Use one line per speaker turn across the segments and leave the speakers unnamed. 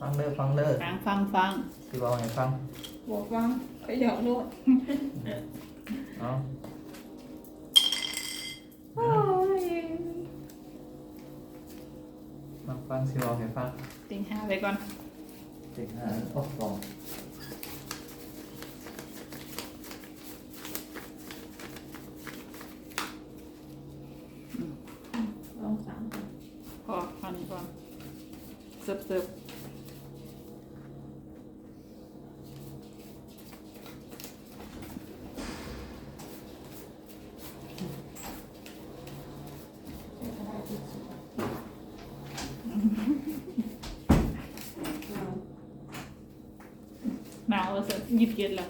ฟังเด้อฟังเด้อ
ฟังฟังฟัง
สิบอกให้ฟัง
บอกฟังขยับโลด
เอา
โอ้ย
ฟังฟังสิบอกให้ฟัง
ติงห้าไปก่อน
เจ็ดห้าโอ้สอง
ลองสามก่อน
พอฟันก่อนเสิร์ฟเสิร์ฟ
ใช้กระดาษทิชชู่เอา
หนาวเสิร์ฟยิบเย็นแล้ว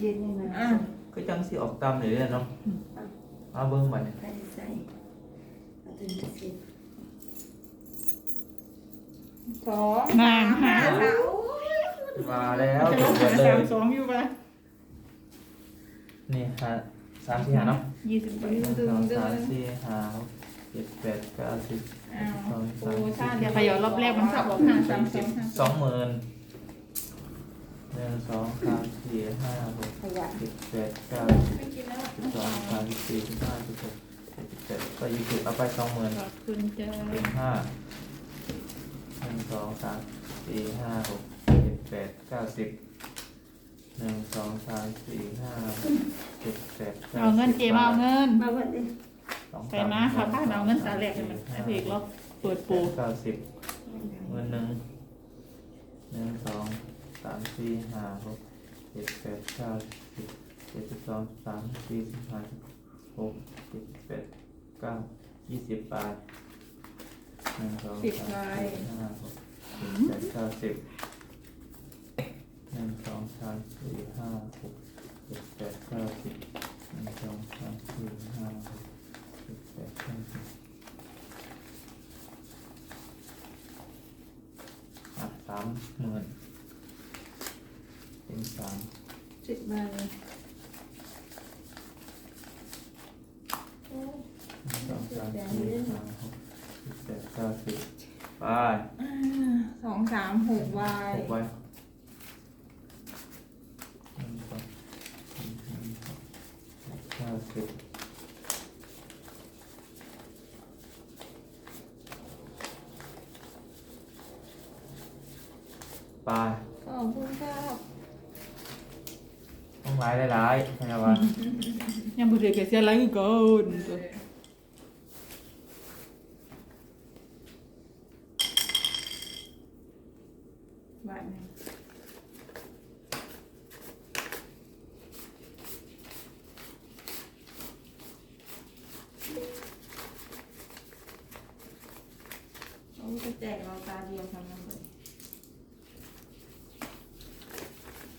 เย็นนี่นะ
อะ
ก็จังสิออกตามเลยเนาะมาเบิ่งบัดนี้
ใส่ใส่เอาตัวนี้สิ
สองนางหา
เอา
มาแล้ว
จะล
เดี๋
ง
ยว
หา
เล
สายมสองอยู่ปะ
นี่ฮะสามสี่หาเนาะ
ยี่สิบใบ
หนึ่ง
ดึง
สอง
ดึ
สาม
ง
สี่ห้าหกเจ็ดแปดเก้าสิบ
อ้าว
สอง
โอ้
สาม
ชาเดี๋ยวขยับรอบแรกมันชอบบอกห้าสามส
สี่
อง
สิบ
ห้า
สองหมื่น หนึ่งสองสามสี่ห้าหก
ขยัน
เจ็ดแปดเก้าสิบสิบสองสามสิบสี่สิบห้าสิบหกสิบเจ็ดสิบแปดก็ยี่สิบเอาไปสองหมื่น
ขอบคุณจ้า
เป็นห้าหนึ่งสองสามสี่ห้าหกเจ็ดแปดเก้าสิบหนึ่งสองสามสี่ห้าหกเจ็ดแปดก้
เอาเงินเจมาเอาเงิน
มาวันนี้
สอง
ใส่มาค่ะบ้านเอาเงินสาแหลกให้มันไอ้เพกเราเปิดปู
เก้าสิบเงินหนึ่งหนึ่งสองามสี่ห้าหกเจ็ดแปดเก้าสิบเจ็ดสิบสองสามสี่สิบห้าหกเจ็ดแปดเก้ายี่สิบบาทหนึ่งสองสามสี่ห้าหกเจ็ดแปดเก้าสิบหนึ่งสองสามสี่ห้าหกเจ็ดแปดเก้าสิบหนึ่งสองสามสี่ห้าหกเจ็ดแปดเก้าสิบอะสามหมื่น เป็นสาม
สิบมาเลย
หนึ่งสองสามสี่ห้าหกเจ็ดแปดเก้าสิบไป
สองสามหกวาย
หกไว้หนึ่งสองสี่ห้าหกเจ็ดเก้าสิบไป
ขอบคุณครับ
ต้องไล่ได้ไล่ใช่ไหมวะ
ยังบุตรเกษียณแล้วก่อน
บาทหนึ่ง
เขาจะแจกเราตาเดียวทำยังไง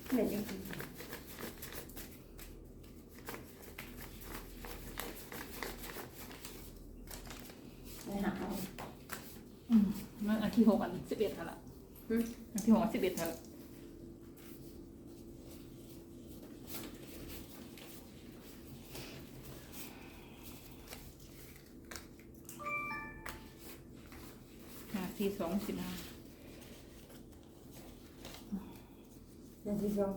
เหมือนยังไปหาเอา
อืมมันอันที่หกอันสิบเอ็ดเท่าละ
อืม
อันที่หกอันสิบเอ็ดเท่าละห้าสี่สองสิบห้า
เดี๋ยวที่สอง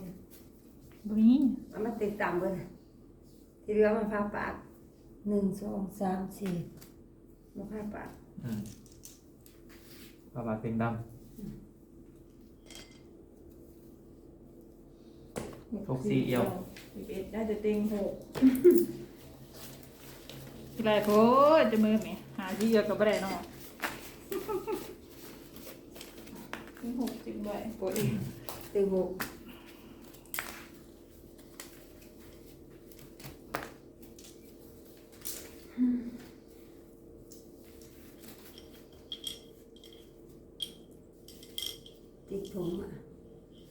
บนี้
เอามาติดตามเบอร์ที่เหลือมันพาปากหนึ่งสองสามสี่มาพาปาก
อืมปลาบาเต็งด หกสี่เอี่ยว
สิบเอ็ดได้แต่เต็งหกทีไรโพดจะมือไหมหาที่เยอะกับอะไรเนาะเต็งหกสิบใบโปรอีก
ตีหกติดถุงอะ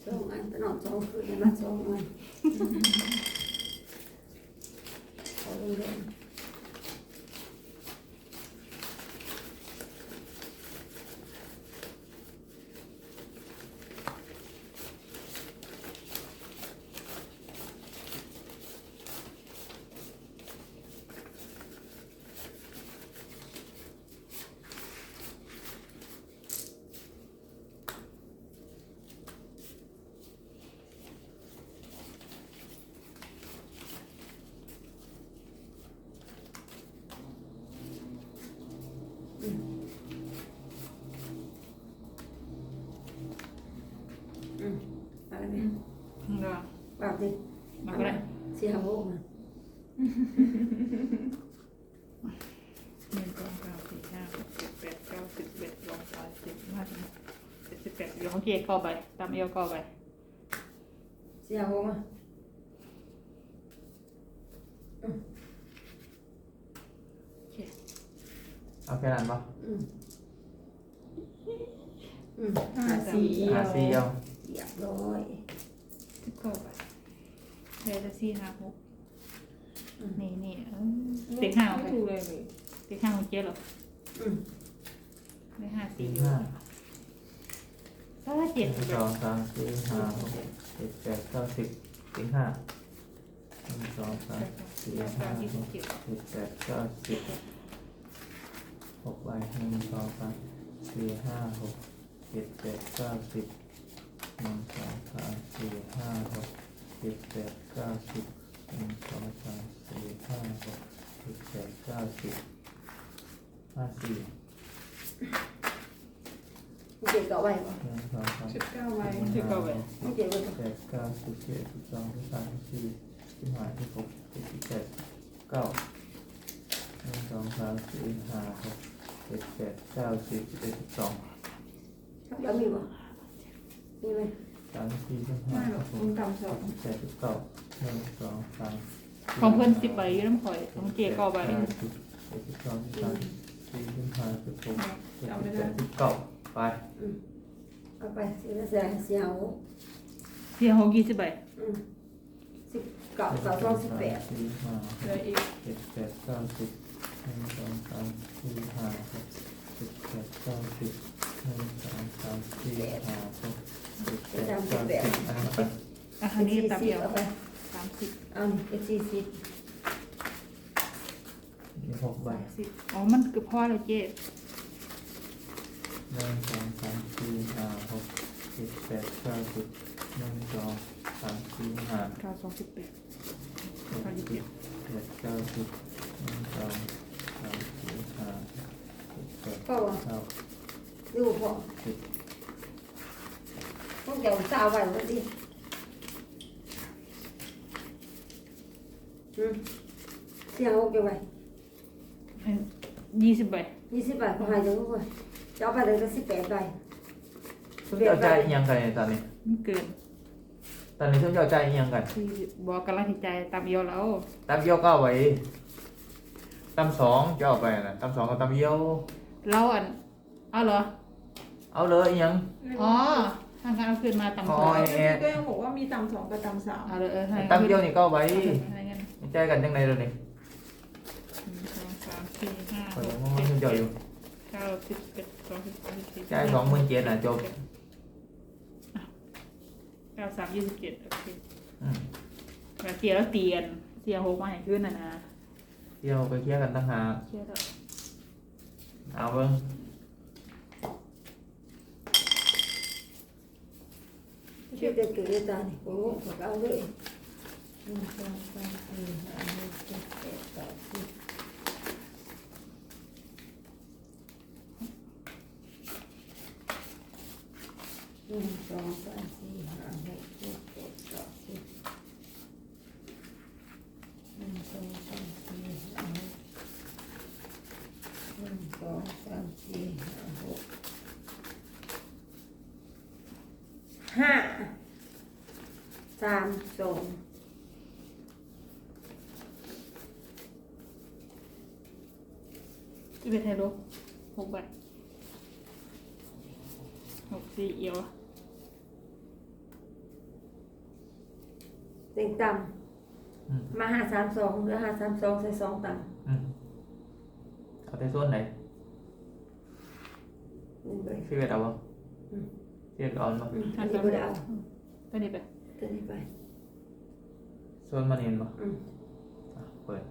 สองอันตลอดสองคืนมาสองอัน อะไรไหม
มันก็
เปล่าดิ
มาก็ได้
สี่ห้าหกมา
หนึ่งสองสามสี่ห้าหกเจ็ดแปดเก้าสิบเอ็ดสองสามสี่ห้าหกเจ็ดสิบแปดเดี๋ยวของเกียร์เข้าไปตามเอวเข้าไป
สี่ห้าหกมา
โอเค
เอาแค่นั้นปะ
อืมอืม
ห้า
ห้า
สี่
สี่
หาซีเอา
เรียบร้อย
สิบเข้าไปเดี๋ยวจะสี่ห้าหกนี่นี่เออเต็งห้าเอาไป
ไม่ถูกเลยเลย
เต็งห้าของเกียร์เหรอ
อืม
ได้ห้า
สี่
สี่
ห้า
ถ้าเจ็ด
หนึ่งสองสามสี่ห้าหกเจ็ดแปดเก้าสิบสี่ห้าหนึ่งสองสามสี่ห้า
สาม
ห
ยี่สิบ
ก
เจ็ด
เจ็ดแปดเก้าสิบหกใบหนึ่งสองสามสี่ห้าหกเจ็ดแปดเก้าสิบ หนึ่งสองสามสี่ห้าหกเจ็ดแปดเก้าสิบหนึ่งสองสามสี่ห้าหกเจ็ดแปดเก้าสิบห้าสี่
มึงเจ็บก่าไว้ป่ะ
หนึ่งสองสาม
สิบเก้าใบ
สิบเก้าไป
มึงเจ็บไว้ป่ะ
แปดเก้าสิบเจ็ดสิบสองสิบสามสิบสี่สิบห้าสิบหกสิบเจ็ดแปดเก้าหนึ่งสองสามสี่ห้าหกเจ็ดแปดเก้าสิบสิบเอ็ดสิบสอง
แล้วมีป่ะมีไหม
สามสี่สิบห้า
ไม่หรอก
สิบห
มึ
ก
งต่ำสอง
สิบแปดสิบเก้าหนึ่งสองสาม
ของเพื่อนสิบใบอยืมข่อยของเกียร์เข้าไป
สิบเอ็ดสิบสองสิบสามสี่สิบห้าสิบหกสิบ
เอา
เจ็ด
ไม่
สิบแป
ได้
ดสิบเก้าไป
อืมเอาไปสี่ละแสนสี่ห้าหก
เสียหกยี่สิบใบ
อืมสิบเก้าเก้าสองสิบแปด
สี่ห้าห
เหลือกอีก
เจ็ดแปดเก้าสิบหนึ่งสองสามสี่ห้าหกเจ็ดแปดเก้าสิบห นึ่งสองสามสี่ห้าหกเจ็ดแปดเก้าสิบอันนั้นไป
อะอันนี้ตามเดียว
เอาไป
สามสิบ
เอานี่เป็นสี่สิบ
มีหกใบ
สามสิบอ๋อ มันคือพ่อเลยเจ๊
หนึ่งสองสามสี่ห้าหกเจ็ดแปดเก้าสิบหนึ่งสองสามสี่ห้า
เก้าสองสิบแปด
หกสิบเจ็ดแปดเก้าสิบหนึ่งสองสามสี่ห้าหกเจ็ดเก้า
ดูพอ
สิบ
ต้องเดี๋ยวสาวไว้วันนี้อืมสี่ห้าหกเก็บไว้
ยี่สิบใบ
ยี่สิบใบขอให้จังเลยจะเอาไปเลยก็สิบแปดใบ
ซึ่งเจ้าใจอิหยังกันเนี่ยตอนนี้
มันเกิน
ตอนนี้ซึ่งเจ้าใจอิหยังกัน
สี่สิบบอกกำลังหิใจตามเดียวแล้ว
ตำเยี่ยวเก้าไว้ตำสองจะเอาไปนะตำสองกับตำเยี่ยว
เราอันเอาเหรอ
เอาเลยอิหยัง
อ๋อทางการเอาคืนมาตามส
อ๋
อ
อ
ง
ก็ยังบอกว่ามีต่ำสองกับต่ำสาม
เอาเลยเออให้
ตำเยี่ยวนี่เก้าไว้
อะไรเงี้ย
ไม่ใจกันยังไงเลยนี่
หนึ่งสองสามสี่ห้า
คอย
หก
มอง
เจ็ด
มันจ่อยอยู่
เก้าสิบเอ็ดสองสิบสามสิบสี่
ใจสองหมื่นเจ็ดน่ะจบ
เก้าสามยี่สิบเจ็ดโอเค
อืม
แล้วเสียแล้วเตียนเสียหกมาให้ขึ้นนะนะ
เที่ยวไปเคลียร์กันตั้งหาก
เสียแล้ว
เอาเบิ้ง
ชื่อเด็กเกิดตาเนี่ยผมก็เอาเลยหนึ่งสองสามสี่ห้าหกเจ็ดแปดเก้าสิบหนึ่งสองสามสี่ห้าหกเจ็ดแปดเก้าสิบหนึ่งสองสามสี่ห้าหกหนึ่งสองสามสี่ห้าหก ห้าสามสอง
ที่เป็นไฮโลหกใบหกสี่เอียวอะ
เต็งต่
อืมำ
มาหาสามสองหรือหาสามสองใส่สองต่
อืมเอาแต่ส่วนไหนำ
นี่ไป
พี่เวทเอาบ่
อืม
พี่เวทเอาบ่
อืมอันนี้ก็ได้เอา
ตัวนี้ไป
ตัวนี้ไป
ส่วนมันเห็นบ่
อืม
อะเปิด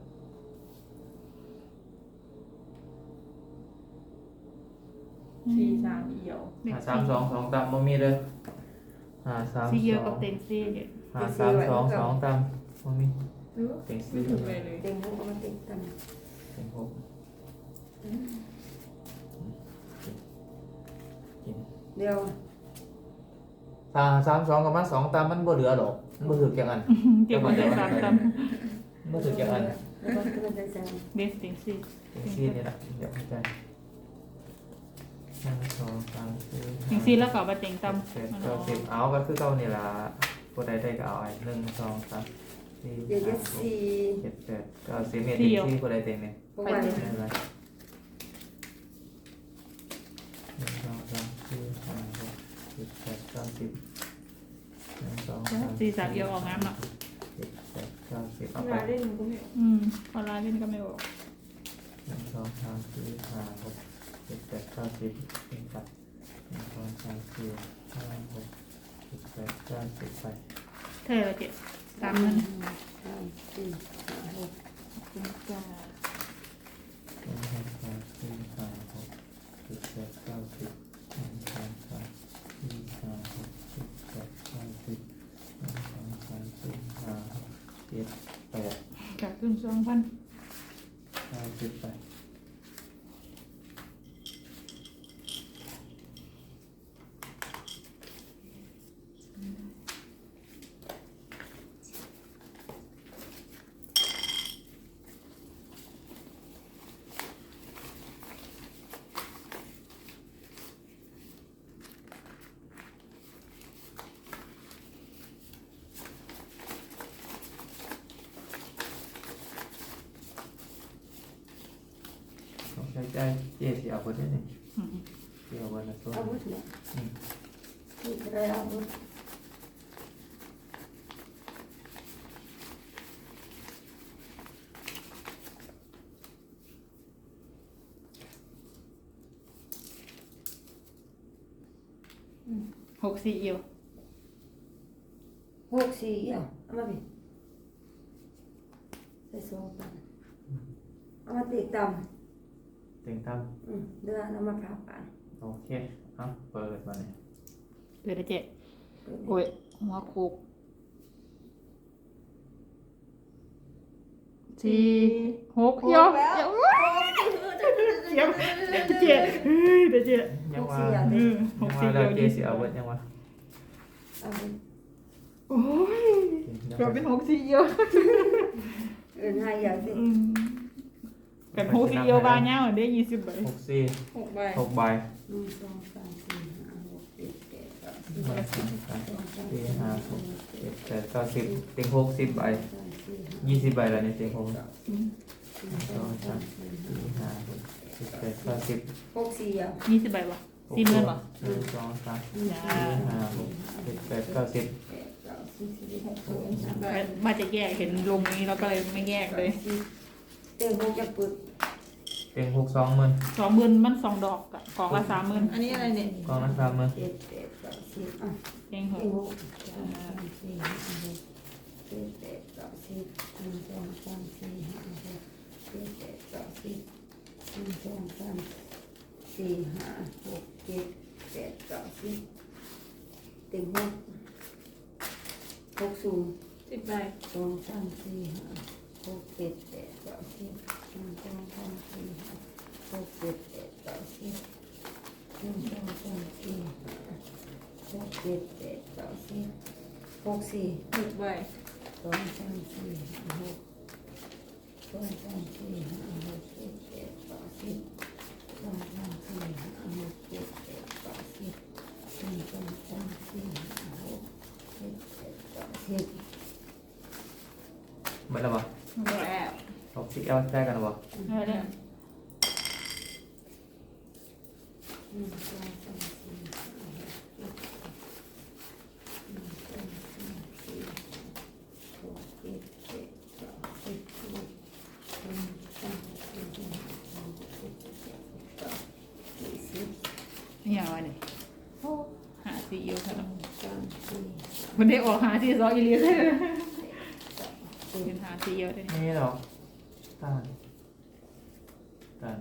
สี่สามเอี่ยว
เลข
หาสามสองสองตำบ่มีเลยหาสาม
สี่เอี
ส
ยว
อ
กับ
ง
เต็งสี่เนี่ย
หาสามสองสองตำบ่มี
เออ
เต็ง
ไม่
สี่
ถูกเลยเลย
เต็งหกเอามาเต็งต่
เต็งหกกินำ
เดียว
ถ้าสามสองกับมาสองตามมันบ่เหลือหรอกมันบ่ถือแกงอัน
เก็บไว้ได้สามต
มันบ่ถือแกงอัน
แล้วก็ตัวจะสั่งำ
เบสติงสี่
ถึงซี่นี่แหละเดี๋ยวเข้าใจหนึ่งสองสามสี่
ติงสี่แล้วก็มาเต็งตำ
เจ็ดเก้าสิบเอาก็คือเก้านี่ละผู้ใดได้ก็เอาไอ้หนึ่งสองสามสี่
เดี๋ยวจะ
ห้าหก
สี่
เจ็ดแปดเก้าสิบเนี่ยที่ที่ผู้ใดเต็งเนี่ย
เพราะว่า
ไม่เป็นไรหนึ่งสองสามสี่ห้า หกเจ็ดแปดเก้าสิบหนึ่งสองสาม
สี่สามเอียวออกงามเนาะ
เจ็ดแปดเก้าสิบเอา
เว
ไป
ลาเล่นมันก็ไม่
อืมออนไลน์เล่นก็ไม่ออก
หนึ่งสองสามสี่ห้าหกเจ็ดแปดเก้าสิบเต็งกับหนึ่งสองสามสี่ห้าหกเจ็ดแปดเก้าสิบไป
เท่าไหร่ละเจ็ดสามเงิน
สามสี่ห้าหก
คุณจ้า
หนึ่งสองสามสี่ห้าหกเจ็ดแปดเก้าสิบหนึ่งสองสามสี่ ห้าหกเจ็ดแปดเก้าสิบหนึ่งสองสามสี่ห้าหกเจ็ดแปด
จากขึ้นสองพัน
เก้าสิบไปต้องใช้ใจเจ๊สิเอาคนนี้นี่
อืม
เจ๊เอาคนละตัว
เอาหมดเนี่ย
อืม
ที่ใครเอาหมด
หกสี่เอียว
หกสี่อะเอามาดิใส่สองพันเอามาติดต่
เต็งตั้มำ
อืมเดือนเอามาพับกัน
โอเคเอาเปิดมาเนี่ย
เดือนละเจ็ด
เปิด
โอ้ยหัวโคกสี่หกเอียวเอียวเอียวเดี๋ยวเจ็ดเฮ้ยเดี๋ยวเจ็ด
ยังว่า
อืมห
ยัง
ก
ว่า
สี่
เรา
เอียว
เจ๊สิเอาเบิดยังว่า
เอาไป
โอ้ยเกือบเป็นหกสี่เอียว
เอินให้อย่างสิ
อืมกันหกสี่เอียวบานเนี้ยได้ยี่สิบใบ
หกสี่
หกใบ
หกใบ
หนึ่งสองสามสี่ห้าหกเจ็ดแปดเก้าสิบ
หนึ่งสองสามสี่ห้าหกเจ็ดแปดเก้าสิบเต็งหกสิบใบยี่สิบใบแล้วเนี่ยเต็งหกหนึ่งสองสามสี่ห้าหกเจ็ดแปดเก้าสิบ
หกสี่อะ
ยี่สิบใบวะ สี่หมื่นวะ
หนึ่งสองสาม
จ้า
สี่ห้าหกเจ็ดแปดเก้าสิบ
แปดเก้าสิบสิบเอ็ดสิบสองสิบสาม
มาจะแยกเห็นลงนี้เราก็เลยไม่แยกเลย
เต็มหกจะปึก
เต็งหกสองหมื่น
สองหมื่นมันสองดอกอะกล่องละสามหมื่น
อันนี้อะไรเนี่ย
กองละสามหมื่น
เจ็ดแปดเก้าสิบอะ
เองห
เต็
ก
มหกสองสามสี่ห้าหกเจ็ดแปดเก้าสิบหนึ่งสองสามสี่ห้าหกเจ็ดแปดเก้าสิบหนึ่งสองสามสี่ี่ห้าหกเจ็ดแปดเก้าสิบเต็มหกหกสูง
สิบใบ
สองสามสี่ห้าหกเจ็ดแปดเก้าสิบหนึ่งสองสามสี่ห้าหกเจ็ดแปดเก้าสิบหนึ่งสองสามสี่ห้าหกเจ็ดแปดเก้าสิบหกสี่
หกใบ
สองสามสี่ห้าหกสองสามสี่ห้าหกเจ็ดแปดเก้าสิบ สองสามสี่ห้าหกเจ็ดแปดเก้าสิบหนึ่งสองสามสี่ห้าหกเจ็ดแปดเก้าสิบ
หมดแล้วบ่
แล้ว
หกสิบเอาได้กันบ่
ได้เลย
หนึ่งสองสามสี่ห้าหกเจ็ดหนึ่งสองสามสี่หกเจ็ดแปดเก้าสิบสิบเอ็ดหนึ่งสองสามสี่ห้าหกเจ็ดแปดเก้ายี่สิบ
นี่อย่างไรเนี่ยโอ้หาซีอิ๊วค่ะ
สองสามสี่
มันได้ออกหาซีซอสอีเลียเลย
สิบ
เป็นหาซีอิ๊วได้
นี่หรอตานตาน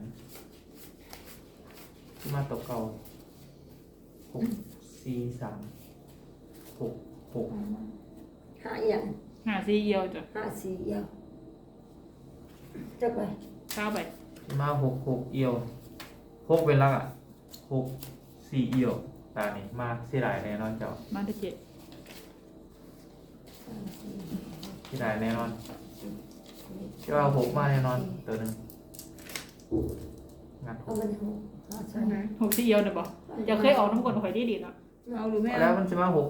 ที่มาตกเก่าหกสี่สามหกหก
ห้าอย่าง
หาซีอิ๊วจ้ะ
ห้าสี่อย่างจะไป
เก้าใบ
ที่มาหกหกเอียวหกเป็นลักอะหกสี่เอียวตานี่มาเสียดายแน่นอนเจ้า
มาที่เจ็ด
สามสี่
เสียดายแน่นอน
สิบ
เชื่อว่าหกมาแน่นอนตัวหนึ่งงัดห
เอา
ก
มันหกห้าสอง
หกสี่เอียวเนี่ยบอกจะเคยออกน้ำกลข่อยดีดีเนาะ
เอาหรือไม่
แล้ว
เอา
มันจะมาหก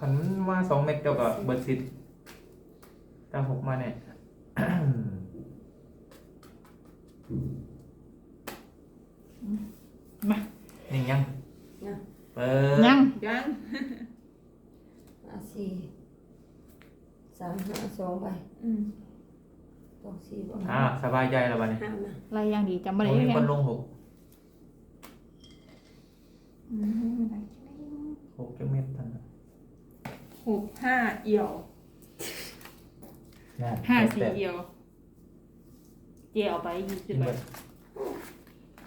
ขันมาสองเม็ดเจ้าก็เบิร์ดสิทธิ์ถ้าหกมาเนี่ย
มา
นี่ยัง
นะ
เปิด
ยัง
ยัง
ห้าสี่ สามห้าสองไป
อืม
สองสี่บ่
อ่าสบายใจแล้ววันนี้
ห้ามา
อะไรยังดีจำไม่
โอ้
ได้
ย
ยัง
คนลงหก
อืม
หกจะเม็ดทัน
หกห้าเอี่ยว
นั่น
ห้าสี่
แต่
เอียวเจียเอาไปยี่สิบ
เบิ
ใบ
ด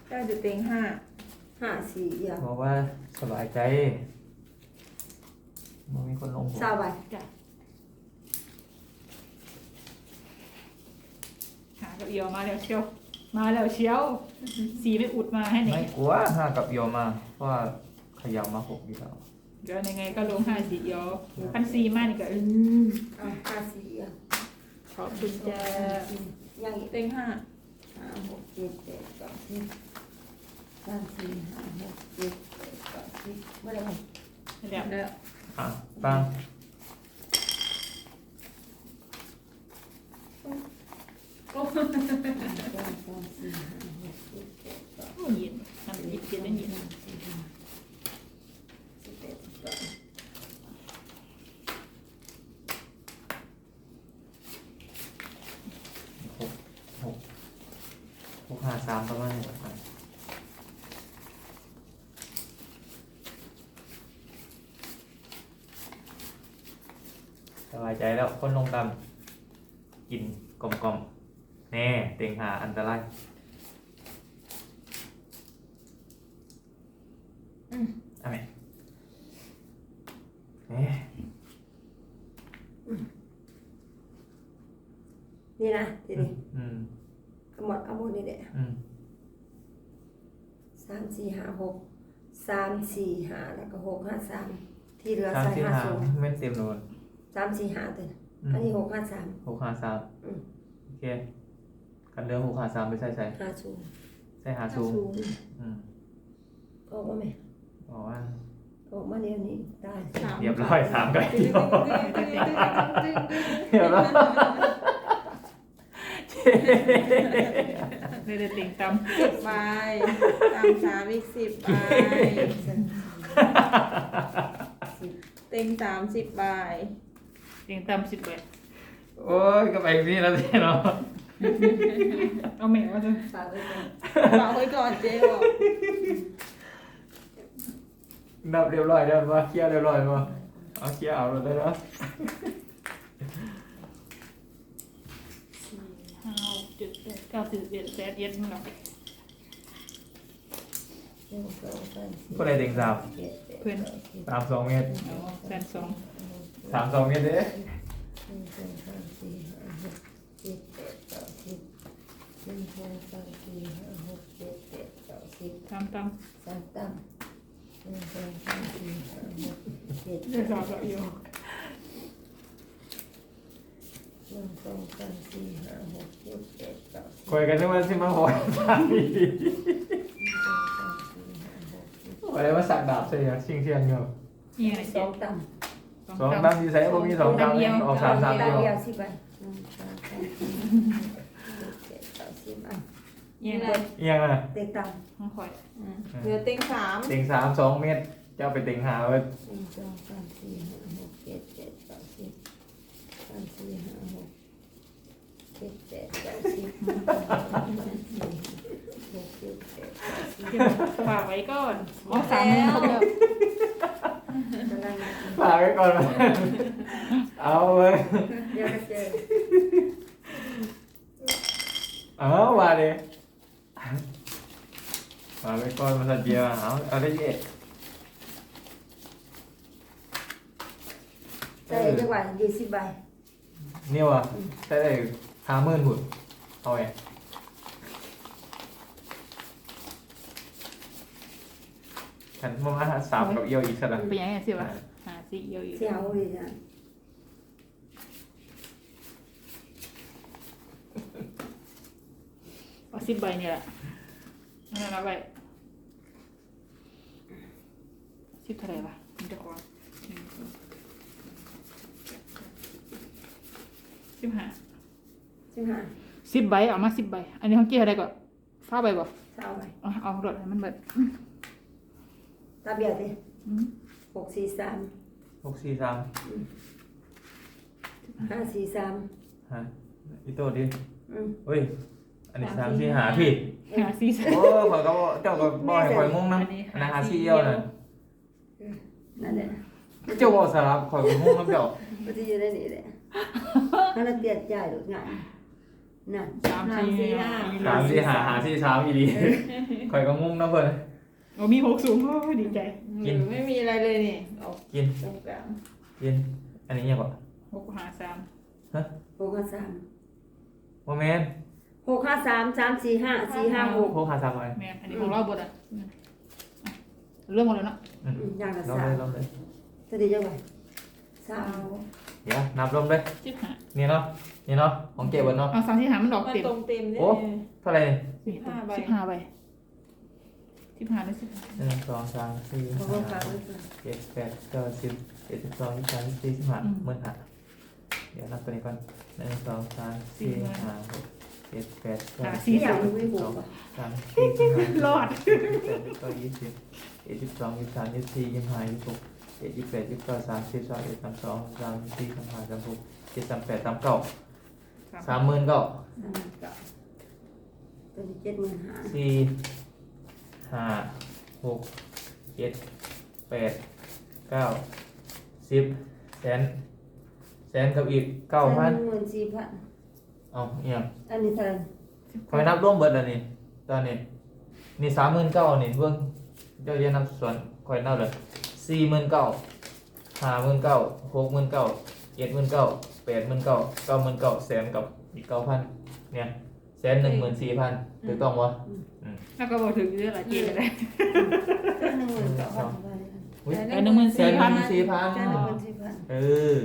ได้จะเต็งห้า
ห้าสี่เอียว
บอกว่าสบายใจมันมีคนลงหก
เศร้าไป
ห กับเอียวมาแล้วเชียว มาแล้วเชียว สีไปอุดมาให้หนึ่
ไม่กลัวห้ากับโยมาเพราะว่าขยับมาหกอยู่แล้ว
เดี๋ยวยังไงก็ลงห้าสีเอียวพันสีมากนี่ก็
อืมเอาห้าสีอียว
ขอบคุณจ้า
ยังอีก
เต็งห้า
ห้าหกเจ็ดแปดเก้าสิบสามสี่ห้าหกเจ็ดแปดเก้าสิบเมื่อไหร่
เดี๋ยว
แล้ว
อะฟัง
โอ้
สองสามสี่ห้าหก เย็
นน้ำเย็นเย็น
สี่ห้าสิบเอ็ดสิบสอง
หกหกหกห้าสามประมาณนี้ครับสบายใจแล้วคนลงตำกินกลมๆ แน่เต็งหาอันตราย
อืม
เอะไรเอ๊ะ
นี่นะทีนี้
อืม
เอาหมดเอาหมดนี่แหละ
อืม
สามสี่ห้าหกสามสี่ห้าแล้วก็หกห้าสามที่เหลือ
สาม
ใส่
สี่
ห้า
ห้า
ศูนย์
เม็ดเต็มโดน
สามสี่ห้าตัว
อืม
อันนี้หกห้าสาม
หกห้าสาม
อืม
โอเค กันเรือหกห้าสามไปใส่ใส่
ห้าศูนย์
ใส่หาสูงอืม
ออกมาไหม
บอกว่า
ออกมาเดี๋ยวนี้ได้
สาม
เรียบร้อยสามไก่
ตึ้ง
เดียว
ตึ้งตึ้งตึ้งตึ้งตึ้งตึ้ง
เรียบร้อย
เลยเด็ดติ่งต
สิบใบตามสามอีกสิบใบ
สิบ
เต็งสามสิบใบำ
ติ่งตำสิบใบ
โอ้ยก็ไปนี่แล้วสิเนาะ
เอาแมวจะ
ฝากไว้ก่อน
ฝากไว้ก่อนเจ๊บอก
นับเรียบร้อยแล้วว่าเคลียร์เรียบร้อยมั้เอาเคลียร์เอาเลยได้แล้ว
สี่ห้าหกเจ็ดแปดเก้าสิบเอ็ดแปดเย็นมึงหรอ
หนึ่งสองสามสี่
ก็ได้เต็งสาม
เจ็ดแปด
เพื่อน
ก้าสิบ
สามสองเมตร
เอาแฟนสอง
สามสองเมตรเด้
หนึ่งสองสามสี่ห้าหก เจ็ดแปดเก้าสิบหนึ่งสองสามสี่ห้าหกเจ็ดแปดเก้าสิบ
ตำต
สามตั้มหนึ่งสองสามสี่ห้าหกเจ็ดำแป
เรีย
ด
บร้อยแล้วอยู่
หนึ่งสองสามสี่ห้าหกเจ็ดแปดเก้าสิบ
คุยกันนึกว่าสิมาหอยสามอีก
หนึ่งสองสามสี่ห้าหกเจ็ด
อะไรมาสักดาบใส่ยังชิงเชียงอยู่
นี่ไง
ส
เจ็
อ
ด
งตั้ม
สองดำอยู่ใส่บ่มีสองดำออกสามสาม
เดี
เดียว
ยวสิไปหนึ่งสองสามสี่ห้าหก เจ็ดแปดเก้าสิบอะ
นี่ไง
เอียงอะ
เต็งตั้ม
ของข่อย
อืมเหลือเต็งสาม
เต็งสามสองเมตรจะเอาไปเต็งหาไว้
หนึ่งสองสามสี่ห้าหกเจ็ดแปดเก้าสิบสามสี่ห้าหกเจ็ดแปดเก้าสิบหนึ่งสองสามสี่หกเจ็ดแปดเก้าสิบ
เดี๋ยวฝากไว้ก่อนเอาสามหมื่นครบแล้ว
กำลังมา
ฝากไว้ก่อน เอาเว้ย
เดี๋ยวมาเจอ
เอาว่าดิฝาไว้ก่อนมาสัตว์เดียวเอาเอาได้เยอะ
ใส่จังหวะยี่สิบใบ
เนี่ยวะได้ได้ห้าหมื่นหุ่นเอาไงขันมองหาสามกับเอียวอีกขนาด
เป็นยังไงสิวะหาสิเอียอะอยู่
เสียวเลยจ้ะ
เอาสิบใบเนี่ยแหละนั่นละใบสิบเท่าไหร่วะมันจะขอหนึ่งสองสิบห้า
ใช่ไหม
สิบใบเอามาสิบใบ อันนี้เขาเกี่ยวอะไรก่อนฟ้าใบบ่
เศร้าไป
เอาเอารถให้มันเบิด
ตาเบียดดิ
อืม
หกสี่สาม
หกสี่สาม
ห้าสี่สาม
ฮะอีโต้ดิ
อืม
เฮ้ย อันนี้สามสี่หาพี่
หาสี่สาม
โอ้ข่อยก็บอกเจ้าก็บ่ให้ข่อยงงนำอันนั้นหาสี่เอียวน่ะ
นั่นแหละ
เจ้าบ่สลับข่อยก็งงนำเจ้า
ก็จะอยู่ในนี้แหละถ้าเราเปลี่ยนใจหรืองานนั่น
สามสี่ห้า
สามสี่หาหาสี่สามอีหลีข่อยก็งงนำเพิ่น
โอ้มีหกสูงโอ้ดีใจ
กิน
ไม่มีอะไรเลยนี่ออก
กิน
ตรงกลาง
กิน อันนี้ยังบ่
หกหาสาม
หกห้าสาม
บ่แม่น
หกห้าสามสามสี่ห้าสี่ห้าหก
โคหาสามไว้
แม่นอันนี้ของเราบดอะอืมอะเรื่องหมดแล้วเนาะ
อืม
อืมอย่างละ
ลอง
สา
เล
ม
ยลองเลย
จะดีจังไงสาม
เดี๋ยวนับลงเลย
สิบห้า
นี่เนาะนี่เนาะของเก็บเบิดเนาะ
เอาสามสี่หามันดอก
มัน
เต็ม
ตรงเต็มเนี่ย
โอ้เท่าไหร่นี่
สิบ
ห้าใบ
สิบห้าใบสิบห้าหรือสิบห้า
หนึ่งสองสามสี่
หก
ห้า
ห้า
ห
สาม
กเจ็ดแปดเก้าสิบเจ็ดสิบสองยี่สิบสามยี่สิบสี่สิบห้าหมื่นห้าเดี๋ยวนับตัวนี้ก่อนหนึ่งสองสามสี่ห้าหก เจ็ดแปดเก้า
หา
สิบ
สี่
ที่อ
สา
ย่าง
ม
มึงไม่หกอะ
สามสี่สิบห้าร
อด
เจ็ดแปดเก้ายี่สิบเจ็ดสิบสองยี่สิบสามยี่สิบสี่ยี่สิบห้ายี่สิบหกเจ็ดยี่สิบแปดยี่สิบเก้าสามสิบสองเอ็ดสามสองสามสี่สามห้าสามหกเจ็ดสามแปดสามเก้าสามหมื่นเก้า
สามเก้าตัวนี้เจ็ดหมื่นห้า
สี่ห้าหกเจ็ดแปดเก้าสิบแสนแสนกับอีกเก้าพัน
หมื่นสี่พัน
เอาเอียง
อันนี้เท่าไหร่
คอยนับร่วมเบิดแล้วนี่ตอนนี้นี่สามหมื่นเก้านี่เบิ่งเจ้าเรียนนำส่วนคอยนับเลยสี่หมื่นเก้าห้าหมื่นเก้าหกหมื่นเก้าเจ็ดหมื่นเก้าแปดหมื่นเก้าเก้าหมื่นเก้าแสนกับอีกเก้าพันเนี่ยแสนหนึ่งหมื่นสี่พันถูกต้องวะ
แล้วก็บอกถึงเรื่องอะไรเจ๊เลย
หนึ่งหมื่นเก้าพัน
อุ๊ย
แต่หนึ่งหมื่น
แส
สี่
นห
พัน
นึ่งสี่พัน
แค่หนึ่งหมื่นสี่พัน
เออ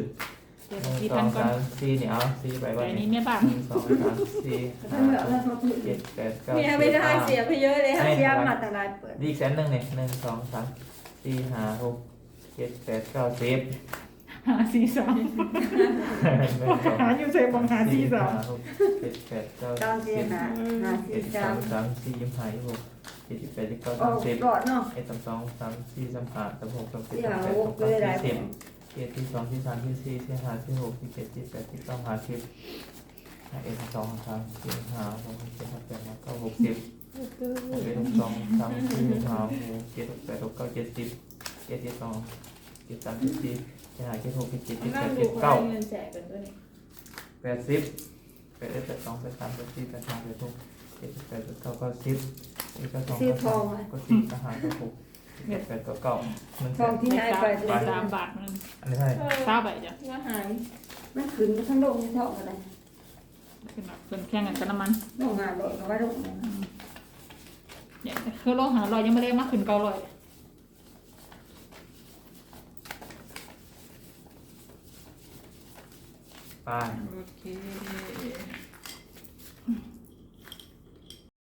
เดี๋ยว
หนึ่ง
สี่
ส
พั
อนง
ก่อน
สามสี่เนี่ยเอาสี่ไป
แต่
วัน
อัน
นี้
นี้เนี่ยบ้าง
หนึ่งสองสามสี่
ถ้า
ห้า
เหลือ
ห
แล้ว
ก
เขาถือ
เจ็ดแปดเก้า
เมีย
สิบ
ไม่ได้
อ่า
เสียไปเยอะเลย
ถ้า
ค่ะ
เสียมาแต่ลายเปิด
ดีอีกแสนหนึ่งเนี่ยหนึ่งสองสามสี่ห้าหกเจ็ดแปดเก้าสิบ
หาสี่สาม
หนึ่งสอง
หาอยู่ใส่บังหาสี่สาม
ห้หกเจ็ดแปดเก้า
เก้าสี่
สิบ
ห้าห้า
เจ็
สี่
ด
สา
สามมสามสี่ยี่สิบห้ายี่สิบหกเจ็ดสิบแปดยี่สิบเก้า
โอ้
สามสิบ
กอดเนาะ
เอ็ดสามสองสามสี่สามห้าสามหกสามเจ็ด
ที่
สา
หาม
แปด
หก
สาม
เลยได้
เก้าสี่สิบ เจ็ดที่สองที่สามที่สี่ที่ห้าที่หกที่เจ็ดที่แปดที่เก้าห้าสิบห้าเอ็ดสองสามสี่ห้าหกเจ็ดแปดเก้าหกสิบเอ็ดสองสามสี่ห้าหกเจ็ดแปดเก้าเจ็ดสิบเจ็ดที่สองเจ็ดสามเจ็ดสี่เจ็ดห้าเจ็ดหกเจ็ดเจ็ด
นั่
แปด
ดู
เจ็ดเก้า
แป
ดสิบแปดเอ็ดแปดสองแปดสามแปดสี่แปดห้าแปดหกเจ็ดแปดแปดเก้าเก้าสิบเอ็ดแปดสอง
ซื้อ
แปด
ท
สา
อ
ม
งอะ
เก้าสี่เก้าห้าเก้าหก แปดเก้าเก้ามัน
ทองที่ให้ไป
สามบาทมัน
อันนี้เท่าไหร่
เก้าใบจ้ะ
ว่าหาย
มันขึ้นไปทั้งโลกที่ทองอะไร
ขึ้นมาเป็นแข่งกันกับน้ำมัน
โรงงานโลกเขาว่าโลก
เนี่ยคือโลหะลอยยังไม่ได้มากขึ้นเก้าร้อย
ไป
โอเค